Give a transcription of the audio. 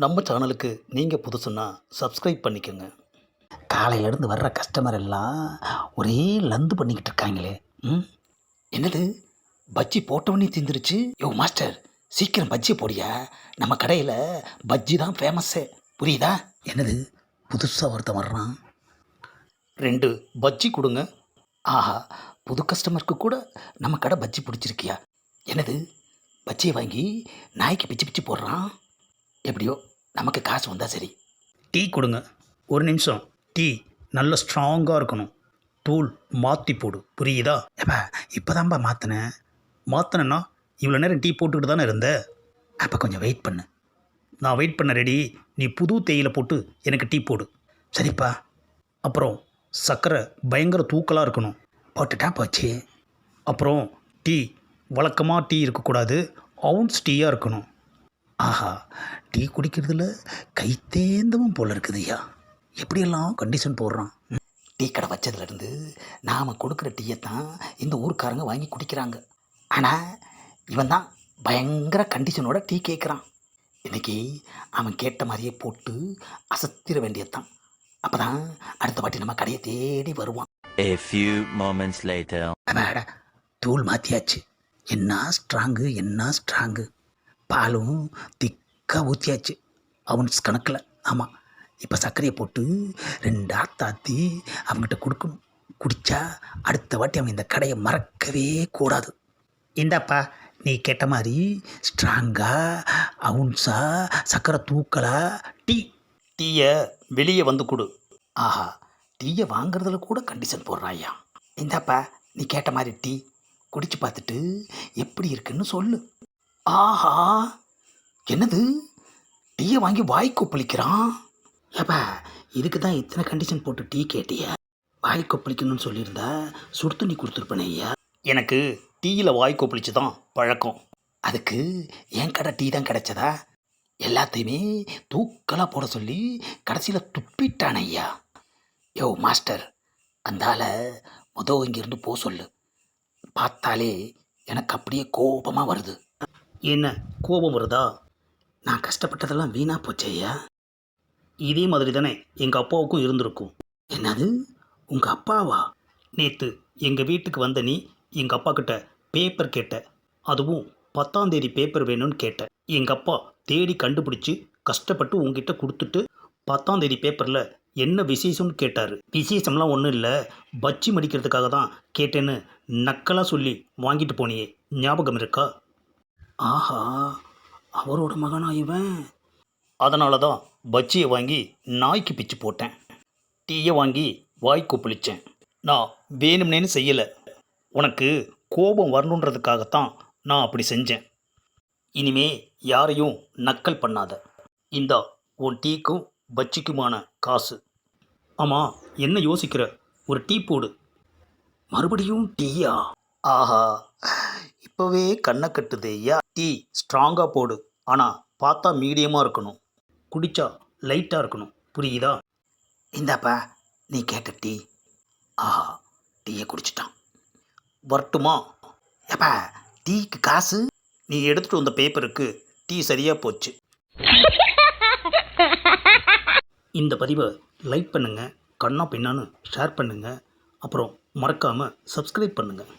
நம்ம சேனலுக்கு நீங்கள் புதுசுன்னா சப்ஸ்கிரைப் பண்ணிக்கோங்க. காலையிலேருந்து வர்ற கஸ்டமர் எல்லாம் ஒரே லந்து பண்ணிக்கிட்டு இருக்காங்களே. ம்? என்னது? பஜ்ஜி போட்டவனே தீந்துருச்சு? யோ மாஸ்டர் சீக்கிரம் பஜ்ஜி போடியா நம்ம கடையில் பஜ்ஜி தான் ஃபேமஸ்ஸே புரியுதா? என்னது? புதுசாக ஒருத்தன் வர்றான். ரெண்டு பஜ்ஜி கொடுங்க. ஆஹா புது கஸ்டமருக்கு கூட நம்ம கடை பஜ்ஜி பிடிச்சிருக்கியா? என்னது? பஜ்ஜியை வாங்கி நாய்க்கு பிச்சு பிச்சு போடுறான்? எப்படியோ நமக்கு காசு வந்தால் சரி. டீ கொடுங்க. ஒரு நிமிஷம். டீ நல்ல ஸ்ட்ராங்காக இருக்கணும். தூள் மாற்றி போடு. புரியுதா? ஏப்பா இப்போ தான்ப்பா மாற்றினேன் மாற்றினேன்னா இவ்வளோ நேரம் டீ போட்டுக்கிட்டு தானே இருந்த? அப்போ கொஞ்சம் வெயிட் பண்ணு. நான் வெயிட் பண்ண ரெடி நீ புது தேயிலை போட்டு எனக்கு டீ போடு. சரிப்பா. அப்புறம் சர்க்கரை பயங்கர தூக்கலாக இருக்கணும். போட்டுட்டா போச்சு. அப்புறம் டீ வழக்கமாக டீ இருக்கக்கூடாது. அவுன்ஸ் டீயாக இருக்கணும். ஆஹா டீ குடிக்கிறதுல கைத்தேந்தவும் போல இருக்குதுய்யா. எப்படியெல்லாம் கண்டிஷன் போடுறான்? டீ கடை வச்சதுலேருந்து நாம் கொடுக்குற டீயை தான் இந்த ஊர்க்காரங்க வாங்கி குடிக்கிறாங்க. ஆனால் இவன் தான் பயங்கர கண்டிஷனோட டீ கேட்குறான் இன்னைக்கு அவன் கேட்ட மாதிரியே போட்டு அசத்திர வேண்டியதுதான். அப்போ தான் அடுத்த வாட்டி நம்ம கடையை தேடி வருவான். A few moments later. தூள் மாற்றியாச்சு என்ன ஸ்ட்ராங்கு என்ன ஸ்ட்ராங்கு பாலும் திக்காக ஊற்றியாச்சு அவன்ஸ் கணக்கில். ஆமாம் இப்போ சர்க்கரையை போட்டு ரெண்டு ஆத்தாத்தி அவங்ககிட்ட கொடுக்கணும். குடித்தா அடுத்த வாட்டி அவன் இந்த கடையை மறக்கவே கூடாது. இந்தாப்பா நீ கேட்ட மாதிரி ஸ்ட்ராங்கா அவுன்ஸா சர்க்கரை தூக்கலா டீ. டீயை வெளியே வந்து கொடு. ஆஹா டீயை வாங்குறதுல கூட கண்டிஷன் போடுறாயா. இந்தாப்பா நீ கேட்ட மாதிரி டீ. குடிச்சு பார்த்துட்டு எப்படி இருக்குன்னு சொல்லு. ஆஹா. என்னது? டீயை வாங்கி வாய் கொப்பளிக்கிறான்? ஏப்பா இதுக்கு தான் இத்தனை கண்டிஷன் போட்டு டீ கேட்டியா? வாய் கொப்பளிக்கணும்னு சொல்லியிருந்தா சுடு தண்ணி கொடுத்துருப்பேனே ஐயா. எனக்கு டீயில் வாய் கொப்பளிச்சு தான் பழக்கம். அதுக்கு என் கடை டீ தான் கிடைச்சதா? எல்லாத்தையுமே தூக்கலாக போட சொல்லி கடைசியில் துப்பிட்டான ஐயா. யோ மாஸ்டர் அந்தால மொதல் இங்கிருந்து போ சொல்லு. பார்த்தாலே எனக்கு அப்படியே கோபமாக வருது. என்ன கோபம் வருதா? நான் கஷ்டப்பட்டதெல்லாம் வீணா போச்சே ஐயா இதே மாதிரி தானே எங்கள் அப்பாவுக்கும் இருந்திருக்கும். என்னது? உங்கள் அப்பாவா? நேற்று எங்கள் வீட்டுக்கு வந்த நீ எங்கள் அப்பா கிட்ட பேப்பர் கேட்ட. அதுவும் பத்தாம் தேதி பேப்பர் வேணும்னு கேட்ட. எங்கள் அப்பா தேடி கண்டுபிடிச்சி கஷ்டப்பட்டு உங்ககிட்ட கொடுத்துட்டு பத்தாம் தேதி பேப்பரில் என்ன விசேஷம்னு கேட்டார். விசேஷம்லாம் ஒன்றும் இல்லை. பச்சி மடிக்கிறதுக்காக தான் கேட்டேன்னு நக்கலாக சொல்லி வாங்கிட்டு போனியே. ஞாபகம் இருக்கா? ஆஹா அவரோட மகனா இவன்? அதனால தான் பஜ்ஜியை வாங்கி நாய்க்கு பிச்சு போட்டேன். டீயை வாங்கி வாய் கொப்பளிச்சேன் நான் வேணும்னேன்னு செய்யலை. உனக்கு கோபம் வரணுன்றதுக்காகத்தான் நான் அப்படி செஞ்சேன். இனிமே யாரையும் நக்கல் பண்ணாத. இந்தா உன் டீக்கும் பஜ்ஜிக்குமான காசு. ஆமாம் என்ன யோசிக்கிற? ஒரு டீ போடு. மறுபடியும் டீயா? ஆஹா இப்போவே கண்ணை கட்டுது ஐயா டீ ஸ்ட்ராங்காக போடு. ஆனால் பார்த்தா மீடியமாக இருக்கணும். குடிச்சா லைட்டாக இருக்கணும். புரியுதா? இந்தாப்பா நீ கேட்ட டீ. ஆஹா டீயை குடிச்சிட்டான். வரட்டுமா? எப்பா டீக்கு காசு? நீ எடுத்துகிட்டு வந்த பேப்பருக்கு டீ சரியாக போச்சு. இந்த பதிவை லைக் பண்ணுங்கள் கண்ணா பின்னான்னு ஷேர் பண்ணுங்கள் அப்புறம் மறக்காமல் சப்ஸ்கிரைப் பண்ணுங்கள்